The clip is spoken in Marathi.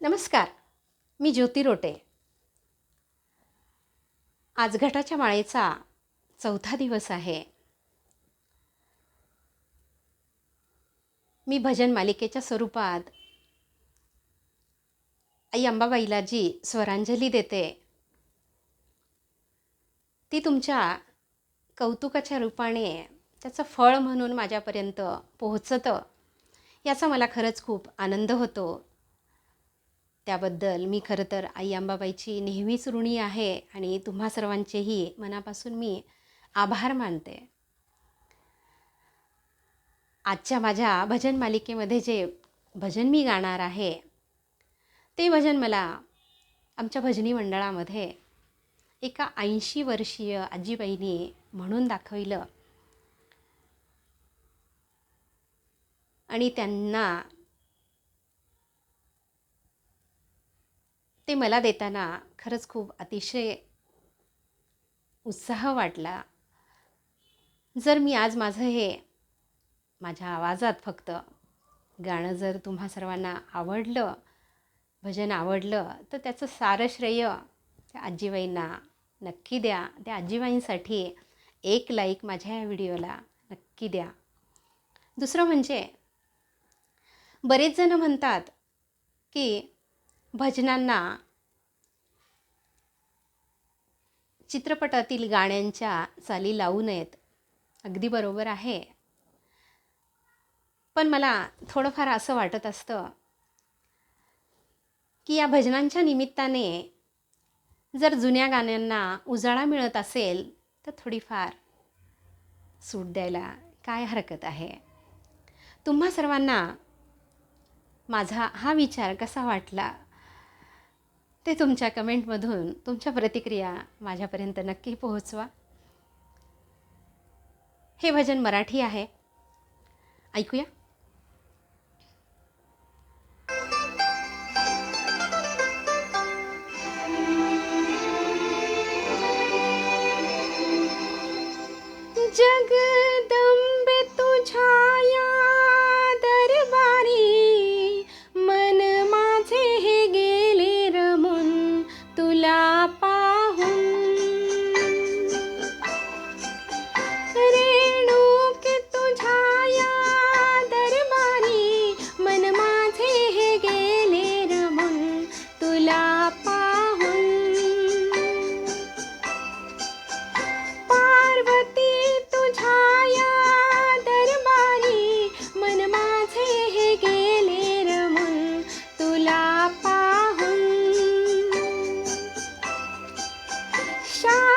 नमस्कार मी ज्योती रोटे. आजघाटाच्या माळेचा चौथा दिवस आहे. मी भजन मालिकेच्या स्वरूपात आई अंबाबाईला जी स्वरांजली देते. ती तुमच्या कौतुकाच्या रूपाने त्याचं फळ म्हणून माझ्यापर्यंत पोहोचतं याचा मला खरंच खूप आनंद होतो. त्याबद्दल मी खरं तर आई अंबाबाईची नेहमीच ऋणी आहे आणि तुम्हा सर्वांचेही मनापासून मी आभार मानते. आजच्या माझ्या भजन मालिकेमध्ये जे भजन मी गाणार आहे ते भजन मला आमच्या भजनी मंडळामध्ये एका ऐंशी वर्षीय आजीबाईने म्हणून दाखविलं. आणि त्यांना ते मला देताना खरंच खूप अतिशय उत्साह वाटला. जर मी आज माझं हे माझ्या आवाजात फक्त गाणं जर तुम्हा सर्वांना आवडलं भजन आवडलं तर त्याचं सारं श्रेय त्या आजीबाईंना नक्की द्या. त्या आजीबाईंसाठी एक लाईक माझ्या या व्हिडिओला नक्की द्या. दुसरं म्हणजे बरेच जण म्हणतात की भजनांना चित्रपटातील गाण्यांच्या चाली लावू नयेत. अगदी बरोबर आहे. पण मला थोडंफार असं वाटत असतं की या भजनांच्या निमित्ताने जर जुन्या गाण्यांना उजाळा मिळत असेल तर थोडीफार सूट द्यायला काय हरकत आहे? तुम्हा सर्वांना माझा हा विचार कसा वाटला? ते तुमच्या कमेंटमधून तुमच्या प्रतिक्रिया माझ्यापर्यंत नक्की पोहोचवा. हे भजन मराठी आहे. ऐकूया. रेणूकुया दरमानमासे रम तुलाह पार्वती तु मनमासे हे गेरम तुलाह शा